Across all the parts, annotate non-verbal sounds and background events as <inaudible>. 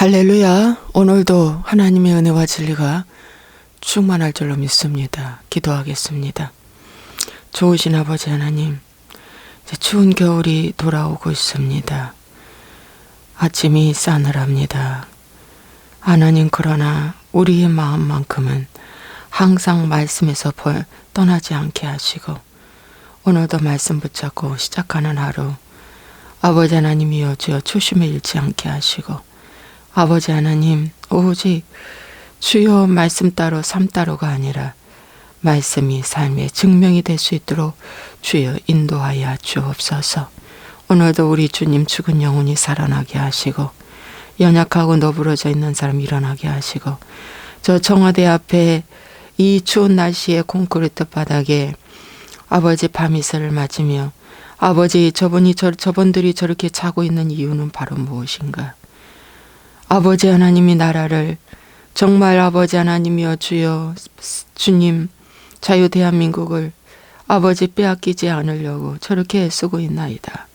할렐루야. 오늘도 하나님의 은혜와 진리가 충만할 줄로 믿습니다. 기도하겠습니다. 좋으신 아버지 하나님, 추운 겨울이 돌아오고 있습니다. 아침이 싸늘합니다. 하나님 그러나 우리의 마음만큼은 항상 말씀에서 벌 떠나지 않게 하시고 오늘도 말씀 붙잡고 시작하는 하루 아버지 하나님이여 주여 초심을 잃지 않게 하시고 아버지 하나님 오직 주여 말씀 따로 삶 따로가 아니라 말씀이 삶의 증명이 될 수 있도록 주여 인도하여 주옵소서. 오늘도 우리 주님 죽은 영혼이 살아나게 하시고 연약하고 너부러져 있는 사람 일어나게 하시고 저 청와대 앞에 이 추운 날씨에 콘크리트 바닥에 아버지 밤이슬을 맞으며 아버지 저분이 저, 저분들이 저렇게 자고 있는 이유는 바로 무엇인가? 아버지 하나님이 나라를 정말 아버지 하나님이여 주여 주님 자유 대한민국을 아버지 빼앗기지 않으려고 저렇게 애쓰고 있나이다.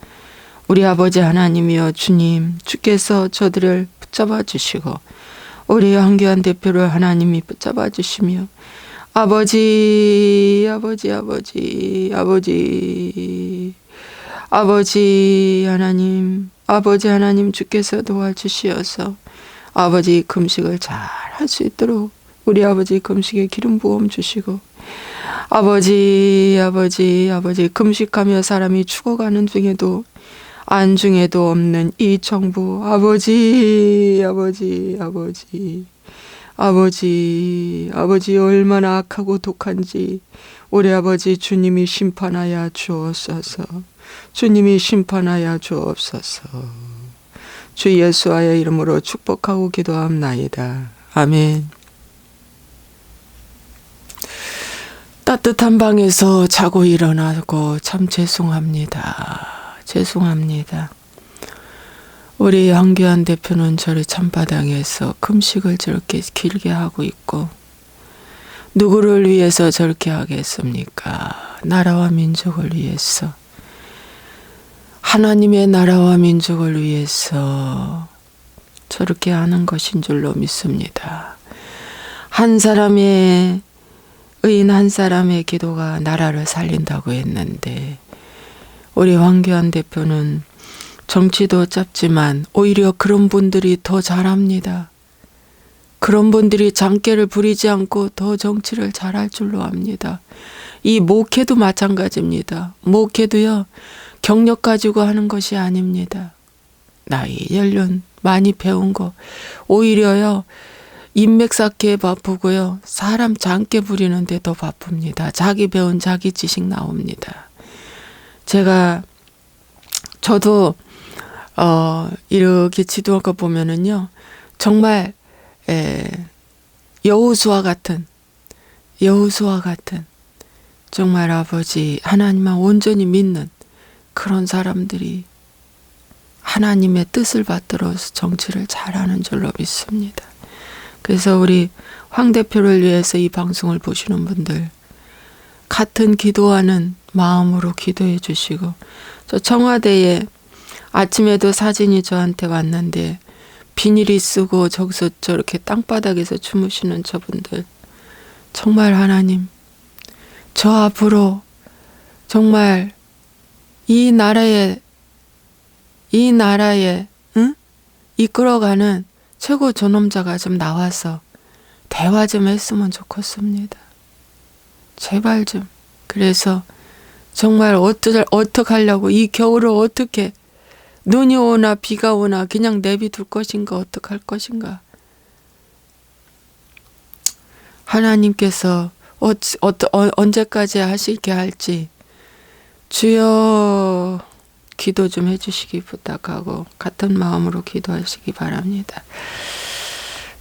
우리 아버지 하나님이여 주님 주께서 저들을 붙잡아 주시고 우리 황교안 대표를 하나님이 붙잡아 주시며 아버지 아버지 아버지 아버지 아버지 하나님 아버지 하나님 주께서 도와주시어서 아버지 금식을 잘 할 수 있도록 우리 아버지 금식에 기름 부음 주시고 아버지 아버지 아버지 금식하며 사람이 죽어가는 중에도 안중에도 없는 이 정부 아버지 아버지 아버지 아버지 아버지 얼마나 악하고 독한지 우리 아버지 주님이 심판하여 주옵소서. 주님이 심판하여 주옵소서 주 예수와의 이름으로 축복하고 기도함나이다 아멘 따뜻한 방에서 자고 일어나고 참 죄송합니다. 죄송합니다. 우리 황교안 대표는 저를 찬바닥에서 금식을 저렇게 길게 하고 있고 누구를 위해서 저렇게 하겠습니까? 나라와 민족을 위해서 하나님의 나라와 민족을 위해서 저렇게 하는 것인 줄로 믿습니다. 한 사람의 의인 한 사람의 기도가 나라를 살린다고 했는데 우리 황교안 대표는 정치도 짧지만 오히려 그런 분들이 더 잘합니다. 그런 분들이 장깨를 부리지 않고 더 정치를 잘할 줄로 압니다. 이 목회도 마찬가지입니다. 목회도요, 경력 가지고 하는 것이 아닙니다. 나이, 연륜, 많이 배운 거. 오히려요, 인맥 쌓기에 바쁘고요. 사람 장깨 부리는데 더 바쁩니다. 자기 배운 자기 지식 나옵니다. 제가 저도 어 이렇게 지도하고 보면은요. 정말 에, 여우수와 같은 여우수와 같은 정말 아버지 하나님만 온전히 믿는 그런 사람들이 하나님의 뜻을 받들어서 정치를 잘하는 줄로 믿습니다. 그래서 우리 황 대표를 위해서 이 방송을 보시는 분들 같은 기도하는 마음으로 기도해 주시고 저 청와대에 아침에도 사진이 저한테 왔는데 비닐이 쓰고 저기서 저렇게 땅바닥에서 주무시는 저분들 정말 하나님 저 앞으로 정말 이 나라에 이 나라에 응? 이끌어가는 최고 존엄자가 좀 나와서 대화 좀 했으면 좋겠습니다. 제발 좀. 그래서 정말 어떻게 어떻게 하려고 이 겨울을 어떻게 눈이 오나 비가 오나 그냥 내비둘 것인가 어떻게 할 것인가. 하나님께서 어, 어, 어, 언제까지 하시게 할지 주여 기도 좀 해주시기 부탁하고 같은 마음으로 기도하시기 바랍니다.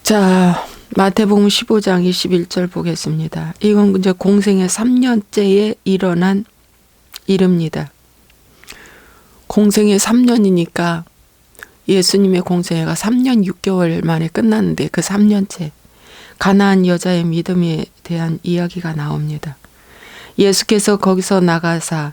자, 마태복음 15장 21절 보겠습니다. 이건 이제 공생의 3년째에 일어난 일입니다. 공생의 3년이니까 예수님의 공생애가 3년 6개월 만에 끝났는데 그 3년째 가나안 여자의 믿음에 대한 이야기가 나옵니다. 예수께서 거기서 나가사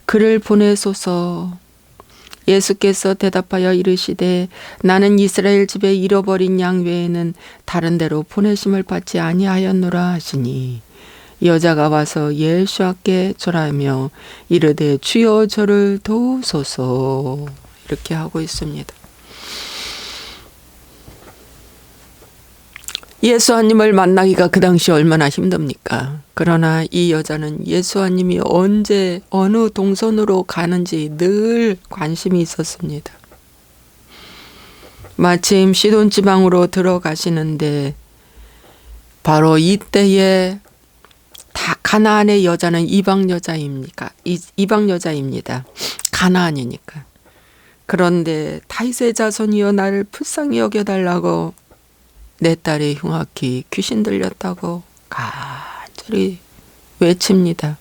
그를 보내소서 예수께서 대답하여 이르시되 나는 이스라엘 집에 잃어버린 양 외에는 다른 데로 보내심을 받지 아니하였노라 하시니 여자가 와서 예수께 절하며 이르되 주여 저를 도우소서 이렇게 하고 있습니다. 예수님을 만나기가 그 당시 얼마나 힘듭니까? 그러나 이 여자는 예수님이 언제 어느 동선으로 가는지 늘 관심이 있었습니다. 마침 시돈 지방으로 들어가시는데 바로 이때에 다 가나안의 여자는 이방 여자입니까? 이 방 여자입니다. 가나안이니까. 그런데 다윗의 자손이여 나를 불쌍히 여겨달라고 내 딸이 흉악히 귀신 들렸다고 간절히 외칩니다.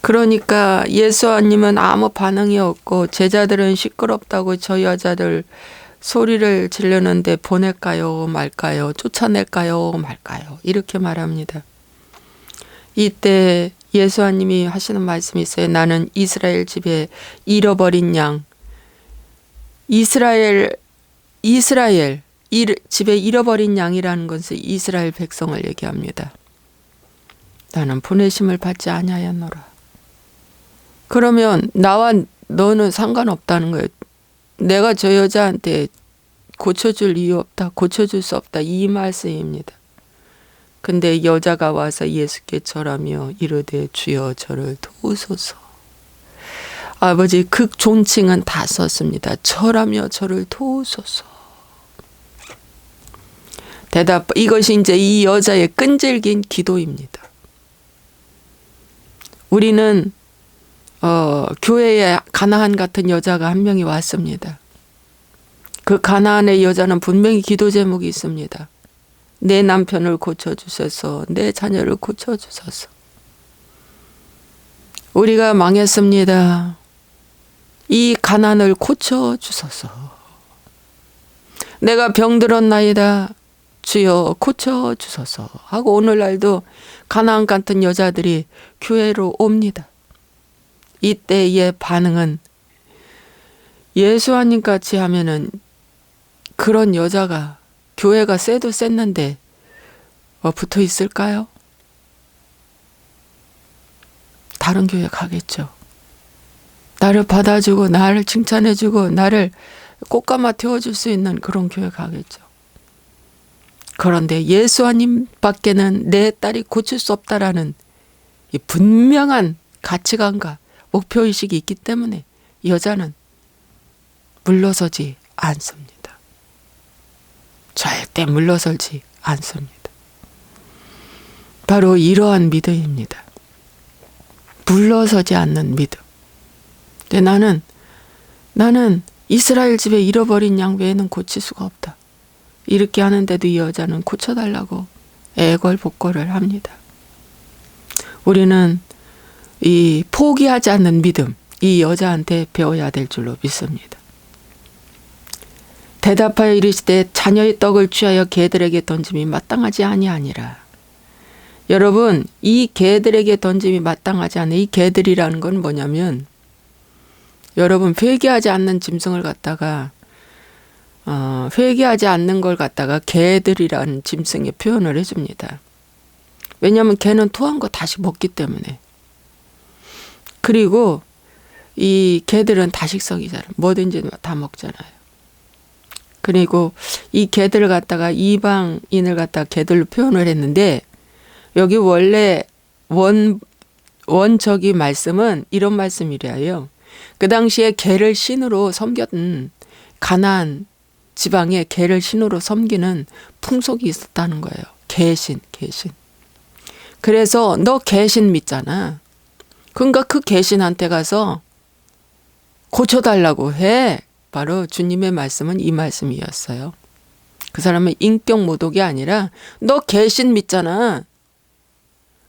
그러니까 예수님은 아무 반응이 없고 제자들은 시끄럽다고 저 여자들 소리를 지르는데 보낼까요 말까요 쫓아낼까요 말까요 이렇게 말합니다. 이때 예수님이 하시는 말씀이 있어요. 나는 이스라엘 집에 잃어버린 양 이스라엘 이스라엘 집에 잃어버린 양이라는 것은 이스라엘 백성을 얘기합니다. 나는 보내심을 받지 아니하였노라. 그러면 나와 너는 상관없다는 거예요. 내가 저 여자한테 고쳐줄 이유 없다. 고쳐줄 수 없다. 이 말씀입니다. 근데 여자가 와서 예수께 절하며 이르되 주여 저를 도우소서. 아버지 극 존칭은 다 썼습니다. 절하며 저를 도우소서. 대답 이것이 이제 이 여자의 끈질긴 기도입니다. 우리는 어, 교회에 가나안 같은 여자가 한 명이 왔습니다. 그 가나안의 여자는 분명히 기도 제목이 있습니다. 내 남편을 고쳐주소서, 내 자녀를 고쳐주소서. 우리가 망했습니다. 이 가난을 고쳐주소서. 내가 병들었나이다. 주여 고쳐 주소서 하고 오늘날도 가나안 같은 여자들이 교회로 옵니다. 이때의 반응은 예수님 같이 하면은 그런 여자가 교회가 쎄도 쎘는데 어, 붙어 있을까요? 다른 교회 가겠죠. 나를 받아주고 나를 칭찬해주고 나를 꽃가마 태워줄 수 있는 그런 교회 가겠죠. 그런데 예수님 밖에는 내 딸이 고칠 수 없다라는 분명한 가치관과 목표의식이 있기 때문에 여자는 물러서지 않습니다. 절대 물러설지 않습니다. 바로 이러한 믿음입니다. 물러서지 않는 믿음. 근데 나는, 나는 이스라엘 집에 잃어버린 양 외에는 고칠 수가 없다. 이렇게 하는데도 이 여자는 고쳐달라고 애걸복걸을 합니다. 우리는 이 포기하지 않는 믿음, 이 여자한테 배워야 될 줄로 믿습니다. 대답하여 이르시되 자녀의 떡을 취하여 개들에게 던짐이 마땅하지 아니하니라. 여러분, 이 개들에게 던짐이 마땅하지 않은 이 개들이라는 건 뭐냐면 여러분 회개하지 않는 짐승을 갖다가 어, 회개하지 않는 걸 갖다가 개들이라는 짐승의 표현을 해줍니다. 왜냐하면 개는 토한 거 다시 먹기 때문에. 그리고 이 개들은 다식성이잖아요. 뭐든지 다 먹잖아요. 그리고 이 개들을 갖다가 이방인을 갖다가 개들로 표현을 했는데 여기 원래 원 원적이 말씀은 이런 말씀이래요. 그 당시에 개를 신으로 섬겼던 가난 지방에 개를 신으로 섬기는 풍속이 있었다는 거예요. 개신, 개신. 그래서 너 개신 믿잖아. 그러니까 그 개신한테 가서 고쳐달라고 해. 바로 주님의 말씀은 이 말씀이었어요. 그 사람은 인격 모독이 아니라 너 개신 믿잖아.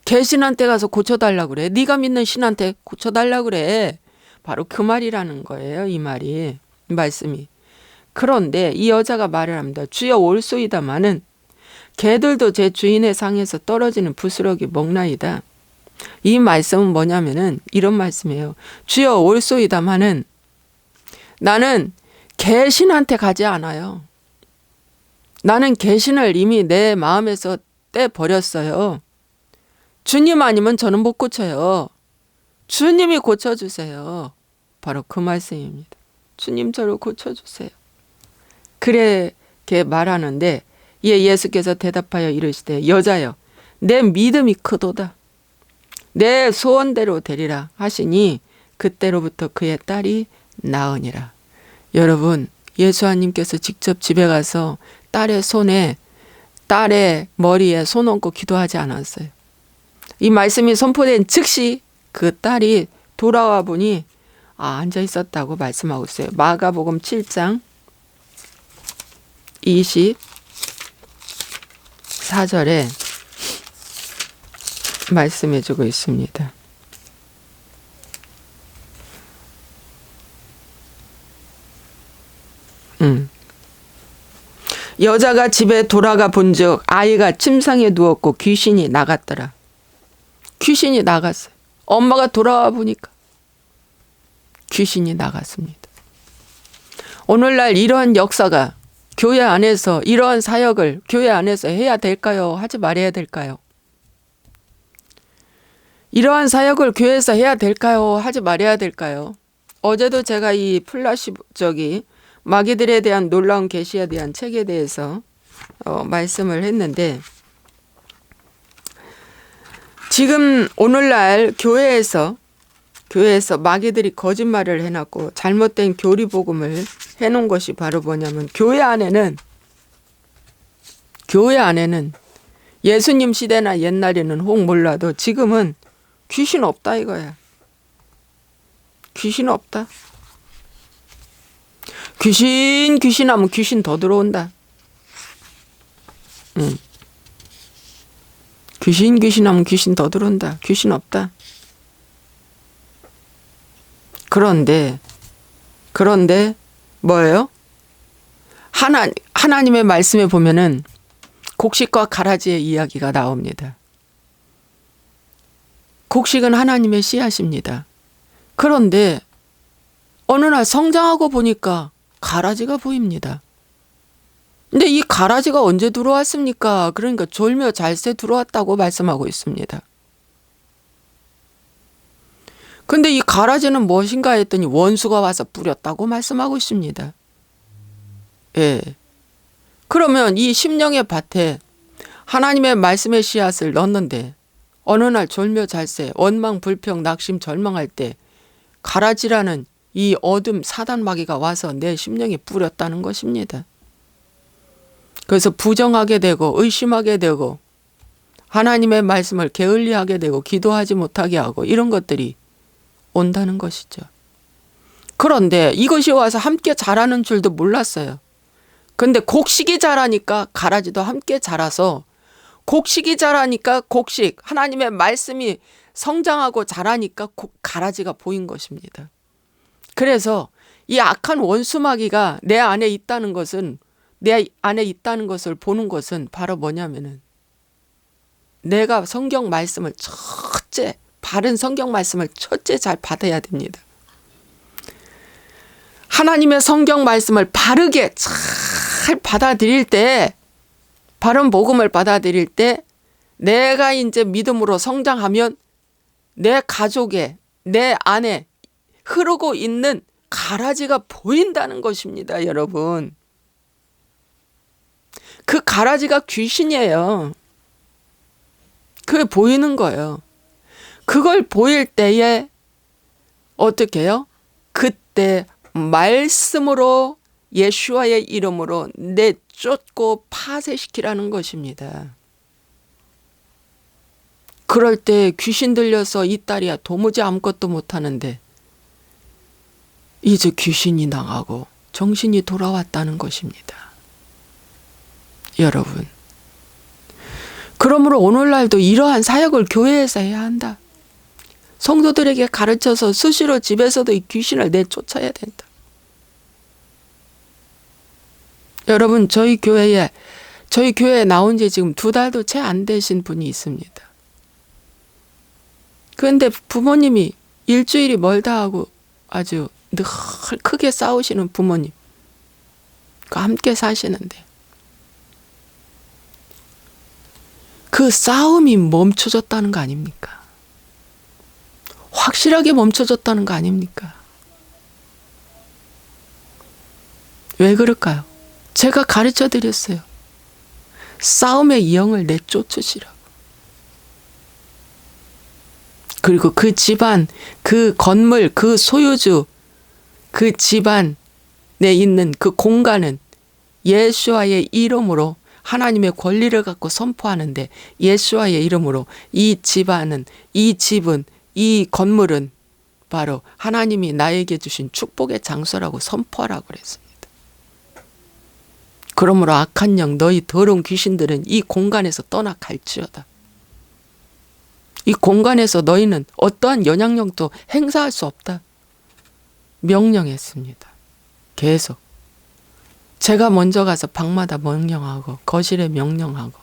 개신한테 가서 고쳐달라고 그래. 네가 믿는 신한테 고쳐달라고 그래. 바로 그 말이라는 거예요. 이 말이. 이 말씀이. 그런데 이 여자가 말을 합니다. 주여 올소이다마는 개들도 제 주인의 상에서 떨어지는 부스러기 먹나이다. 이 말씀은 뭐냐면은 이런 말씀이에요. 주여 올소이다마는 나는 개신한테 가지 않아요. 나는 개신을 이미 내 마음에서 떼 버렸어요. 주님 아니면 저는 못 고쳐요. 주님이 고쳐주세요. 바로 그 말씀입니다. 주님 저를 고쳐주세요. 그래, 게 말하는데, 예, 예수께서 대답하여 이르시되, 여자여, 내 믿음이 크도다. 내 소원대로 되리라 하시니, 그때로부터 그의 딸이 나으니라. 여러분, 예수님께서 직접 집에 가서 딸의 손에, 딸의 머리에 손 얹고 기도하지 않았어요. 이 말씀이 선포된 즉시 그 딸이 돌아와 보니 아, 앉아 있었다고 말씀하고 있어요. 마가복음 7장 24절에 말씀해 주고 있습니다. 음. 여자가 집에 돌아가 본즉 아이가 침상에 누웠고 귀신이 나갔더라. 귀신이 나갔어요. 엄마가 돌아와 보니까 귀신이 나갔습니다. 오늘날 이러한 역사가 교회 안에서 이러한 사역을 교회 안에서 해야 될까요? 하지 말아야 될까요? 이러한 사역을 교회에서 해야 될까요? 하지 말아야 될까요? 어제도 제가 이 플라시 저기 마귀들에 대한 놀라운 계시에 대한 책에 대해서 어, 말씀을 했는데 지금 오늘날 교회에서 교회에서 마귀들이 거짓말을 해놨고 잘못된 교리 복음을 해놓은 것이 바로 뭐냐면 교회 안에는 교회 안에는 예수님 시대나 옛날에는 혹 몰라도 지금은 귀신 없다 이거야. 귀신 없다. 귀신 귀신 하면 귀신 더 들어온다. 응. 귀신 귀신 하면 귀신 더 들어온다. 귀신 없다. 그런데 그런데 뭐예요? 하나 하나님의 말씀에 보면은 곡식과 가라지의 이야기가 나옵니다. 곡식은 하나님의 씨앗입니다. 그런데 어느 날 성장하고 보니까 가라지가 보입니다. 근데 이 가라지가 언제 들어왔습니까? 그러니까 졸며 잘새 들어왔다고 말씀하고 있습니다. 근데 이 가라지는 무엇인가 했더니 원수가 와서 뿌렸다고 말씀하고 있습니다. 예. 그러면 이 심령의 밭에 하나님의 말씀의 씨앗을 넣는데 어느 날 졸며 잘새 원망 불평 낙심 절망할 때 가라지라는 이 어둠 사단 마귀가 와서 내 심령에 뿌렸다는 것입니다. 그래서 부정하게 되고 의심하게 되고 하나님의 말씀을 게을리하게 되고 기도하지 못하게 하고 이런 것들이 온다는 것이죠. 그런데 이것이 와서 함께 자라는 줄도 몰랐어요. 근데 곡식이 자라니까 가라지도 함께 자라서 곡식이 자라니까 곡식 하나님의 말씀이 성장하고 자라니까 가라지가 보인 것입니다. 그래서 이 악한 원수마귀가 내 안에 있다는 것은 내 안에 있다는 것을 보는 것은 바로 뭐냐면은 내가 성경 말씀을 첫째 바른 성경 말씀을 첫째 잘 받아야 됩니다. 하나님의 성경 말씀을 바르게 잘 받아들일 때, 바른 복음을 받아들일 때, 내가 이제 믿음으로 성장하면 내 가족에, 내 안에 흐르고 있는 가라지가 보인다는 것입니다, 여러분. 그 가라지가 귀신이에요. 그게 보이는 거예요. 그걸 보일 때에 어떻게 해요? 그때 말씀으로 예수와의 이름으로 내쫓고 파쇄시키라는 것입니다. 그럴 때 귀신 들려서 이 딸이야 도무지 아무것도 못하는데 이제 귀신이 나가고 정신이 돌아왔다는 것입니다. 여러분. 그러므로 오늘날도 이러한 사역을 교회에서 해야 한다. 성도들에게 가르쳐서 수시로 집에서도 이 귀신을 내쫓아야 된다. 여러분, 저희 교회에, 저희 교회에 나온 지 지금 두 달도 채 안 되신 분이 있습니다. 그런데 부모님이 일주일이 멀다 하고 아주 늘 크게 싸우시는 부모님. 그 함께 사시는데. 그 싸움이 멈춰졌다는 거 아닙니까? 확실하게 멈춰졌다는 거 아닙니까? 왜 그럴까요? 제가 가르쳐 드렸어요. 싸움의 영을 내쫓으시라고. 그리고 그 집안, 그 건물, 그 소유주, 그 집안에 있는 그 공간은 예수와의 이름으로 하나님의 권리를 갖고 선포하는데 예수와의 이름으로 이 집안은 이 집은 이 건물은 바로 하나님이 나에게 주신 축복의 장소라고 선포하라고 그랬습니다. 그러므로 악한 영 너희 더러운 귀신들은 이 공간에서 떠나 갈지어다. 이 공간에서 너희는 어떠한 영향력도 행사할 수 없다. 명령했습니다. 계속. 제가 먼저 가서 방마다 명령하고 거실에 명령하고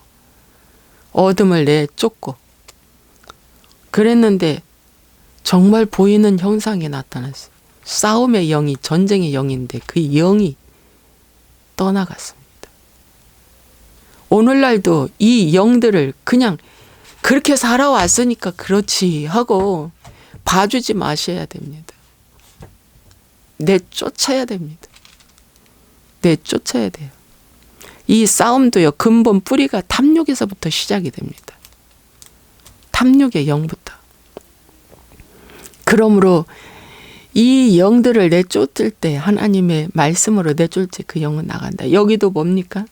어둠을 내쫓고 그랬는데 정말 보이는 현상이 나타났어요. 싸움의 영이 전쟁의 영인데 그 영이 떠나갔습니다. 오늘날도 이 영들을 그냥 그렇게 살아왔으니까 그렇지 하고 봐주지 마셔야 됩니다. 내쫓아야 됩니다. 내쫓아야 돼요. 이 싸움도요, 근본 뿌리가 탐욕에서부터 시작이 됩니다. 탐욕의 영부터. 그러므로 이 영들을 내쫓을 때 하나님의 말씀으로 내쫓을 때 그 영은 나간다. 여기도 뭡니까?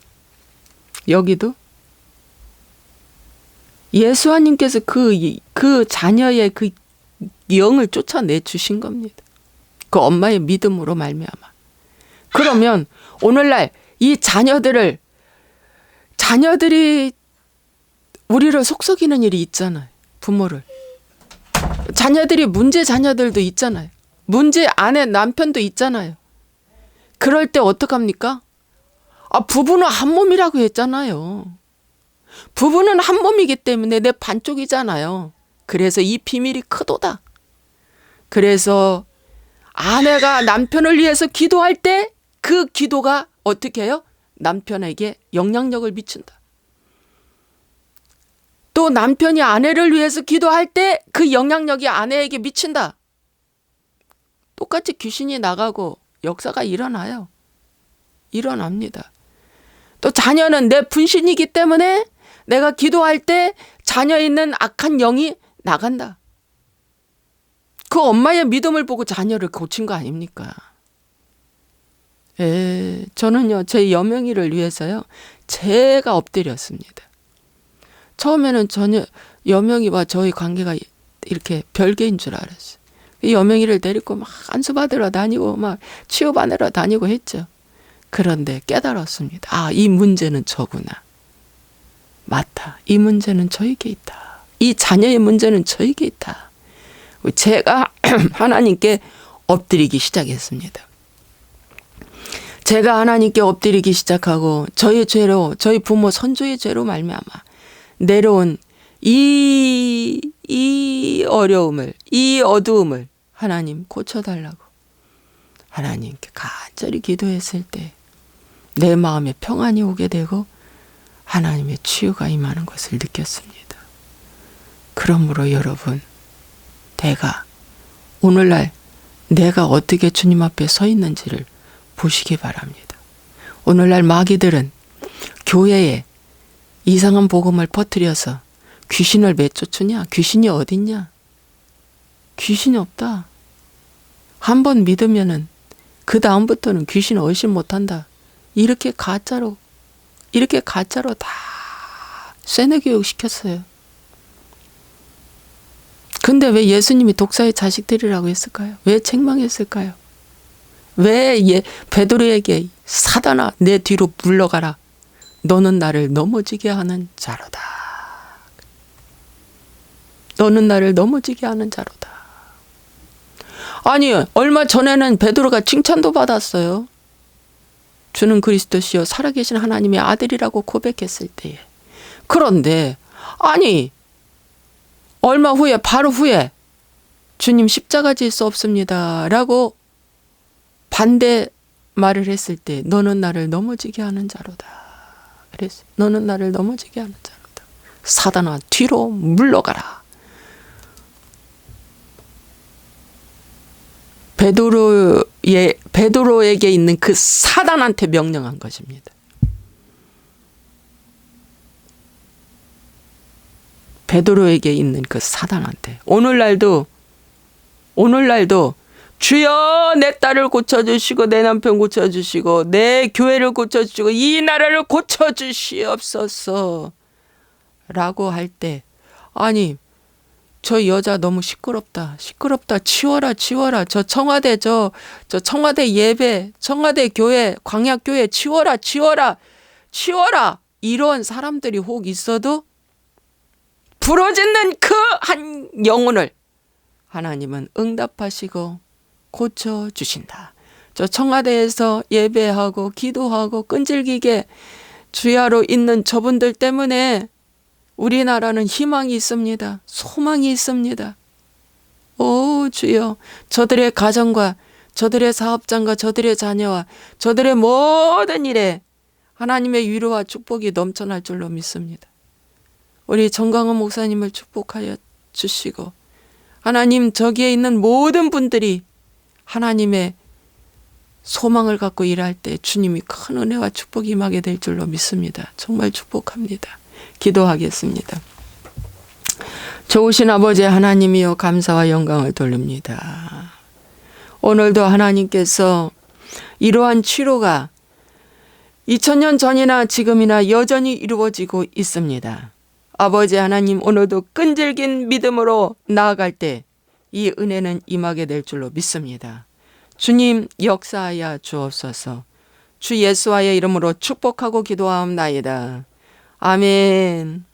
여기도 예수님께서 그, 그 자녀의 그 영을 쫓아내 주신 겁니다. 그 엄마의 믿음으로 말미암아. 그러면 오늘날 이 자녀들을 자녀들이 우리를 속썩이는 일이 있잖아요. 부모를. 자녀들이 문제 자녀들도 있잖아요. 문제 아내 남편도 있잖아요. 그럴 때 어떡합니까? 아, 부부는 한 몸이라고 했잖아요. 부부는 한 몸이기 때문에 내 반쪽이잖아요. 그래서 이 비밀이 크도다. 그래서 아내가 남편을 위해서 기도할 때 그 기도가 어떻게 해요? 남편에게 영향력을 미친다. 또 남편이 아내를 위해서 기도할 때 그 영향력이 아내에게 미친다. 똑같이 귀신이 나가고 역사가 일어나요. 일어납니다. 또 자녀는 내 분신이기 때문에 내가 기도할 때 자녀에 있는 악한 영이 나간다. 그 엄마의 믿음을 보고 자녀를 고친 거 아닙니까? 예, 저는요, 제 여명이를 위해서요, 제가 엎드렸습니다. 처음에는 전혀 여명이와 저희 관계가 이렇게 별개인 줄 알았어요. 여명이를 데리고 막 안수받으러 다니고 막 치유받으러 다니고 했죠. 그런데 깨달았습니다. 아, 이 문제는 저구나. 맞다. 이 문제는 저에게 있다. 이 자녀의 문제는 저에게 있다. 제가 <clears throat> 하나님께 엎드리기 시작했습니다. 제가 하나님께 엎드리기 시작하고 저의 죄로 저희 부모 선조의 죄로 말미암아 내려온 이, 이 어려움을, 이 어두움을 하나님 고쳐달라고 하나님께 간절히 기도했을 때 내 마음에 평안이 오게 되고 하나님의 치유가 임하는 것을 느꼈습니다. 그러므로 여러분, 내가 오늘날 내가 어떻게 주님 앞에 서 있는지를 보시기 바랍니다. 오늘날 마귀들은 교회에 이상한 복음을 퍼뜨려서 귀신을 내쫓으냐? 귀신이 어딨냐? 귀신이 없다. 한 번 믿으면은 그 다음부터는 귀신 의심 못한다. 이렇게 가짜로 이렇게 가짜로 다 쇠뇌 교육 시켰어요. 근데 왜 예수님이 독사의 자식들이라고 했을까요? 왜 책망했을까요? 왜 예, 베드로에게 사단아 내 뒤로 물러가라. 너는 나를 넘어지게 하는 자로다. 너는 나를 넘어지게 하는 자로다. 아니 얼마 전에는 베드로가 칭찬도 받았어요. 주는 그리스도시요 살아계신 하나님의 아들이라고 고백했을 때에 그런데 아니 얼마 후에 바로 후에 주님 십자가 질 수 없습니다라고 반대 말을 했을 때 너는 나를 넘어지게 하는 자로다. 그랬어. 너는 나를 넘어지게 하는 자로다. 사단아 뒤로 물러가라. 베드로의 베드로에게 있는 그 사단한테 명령한 것입니다. 베드로에게 있는 그 사단한테 오늘날도 오늘날도 주여 내 딸을 고쳐주시고 내 남편 고쳐주시고 내 교회를 고쳐주시고 이 나라를 고쳐주시옵소서. 라고 할 때 아니 저 여자 너무 시끄럽다. 시끄럽다. 치워라 치워라. 저 청와대 저 저 청와대 예배 청와대 교회 광야교회 치워라 치워라. 치워라. 이런 사람들이 혹 있어도 부러지는 그 한 영혼을 하나님은 응답하시고 고쳐 주신다. 저 청와대에서 예배하고 기도하고 끈질기게 주야로 있는 저분들 때문에 우리나라는 희망이 있습니다. 소망이 있습니다. 오 주여 저들의 가정과 저들의 사업장과 저들의 자녀와 저들의 모든 일에 하나님의 위로와 축복이 넘쳐날 줄로 믿습니다. 우리 정광훈 목사님을 축복하여 주시고 하나님 저기에 있는 모든 분들이 하나님의 소망을 갖고 일할 때 주님이 큰 은혜와 축복이 임하게 될 줄로 믿습니다. 정말 축복합니다. 기도하겠습니다. 좋으신 아버지 하나님이여 감사와 영광을 돌립니다. 오늘도 하나님께서 이러한 치료가 2000년 전이나 지금이나 여전히 이루어지고 있습니다. 아버지 하나님 오늘도 끈질긴 믿음으로 나아갈 때 이 은혜는 임하게 될 줄로 믿습니다. 주님 역사하여 주옵소서. 주 예수와의 이름으로 축복하고 기도하옵나이다. 아멘.